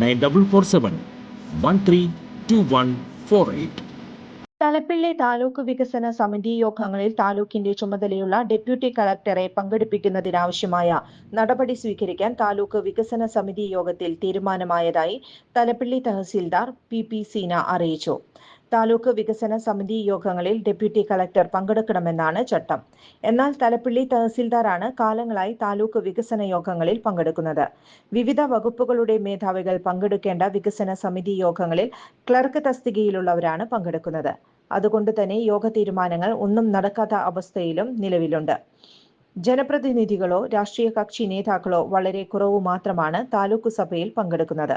nine double four seven one three two one four eight. Thalappilly taluk വികസന സമിതി യോഗങ്ങളിൽ താലൂക്കിന്റെ ചുമതലയുള്ള ഡെപ്യൂട്ടി കളക്ടറെ പങ്കെടുപ്പിക്കുന്നതിനാവശ്യമായ നടപടി സ്വീകരിക്കാൻ താലൂക്ക് വികസന സമിതി യോഗത്തിൽ തീരുമാനമായതായി തലപ്പിള്ളി തഹസീൽദാർ പി പി സീന അറിയിച്ചു. താലൂക്ക് വികസന സമിതി യോഗങ്ങളിൽ ഡെപ്യൂട്ടി കളക്ടർ പങ്കെടുക്കണമെന്നാണ് ചട്ടം. എന്നാൽ തലപ്പിള്ളി തഹസിൽദാറാണ് കാലങ്ങളായി താലൂക്ക് വികസന യോഗങ്ങളിൽ പങ്കെടുക്കുന്നത്. വിവിധ വകുപ്പുകളുടെ മേധാവികൾ പങ്കെടുക്കേണ്ട വികസന സമിതി യോഗങ്ങളിൽ ക്ലർക്ക് തസ്തികയിലുള്ളവരാണ് പങ്കെടുക്കുന്നത്. അതുകൊണ്ട് തന്നെ യോഗ തീരുമാനങ്ങൾ ഒന്നും നടക്കാത്ത അവസ്ഥയിലും നിലവിലുണ്ട്. ജനപ്രതിനിധികളോ രാഷ്ട്രീയ കക്ഷി നേതാക്കളോ വളരെ കുറവ് മാത്രമാണ് താലൂക്ക് സഭയിൽ പങ്കെടുക്കുന്നത്.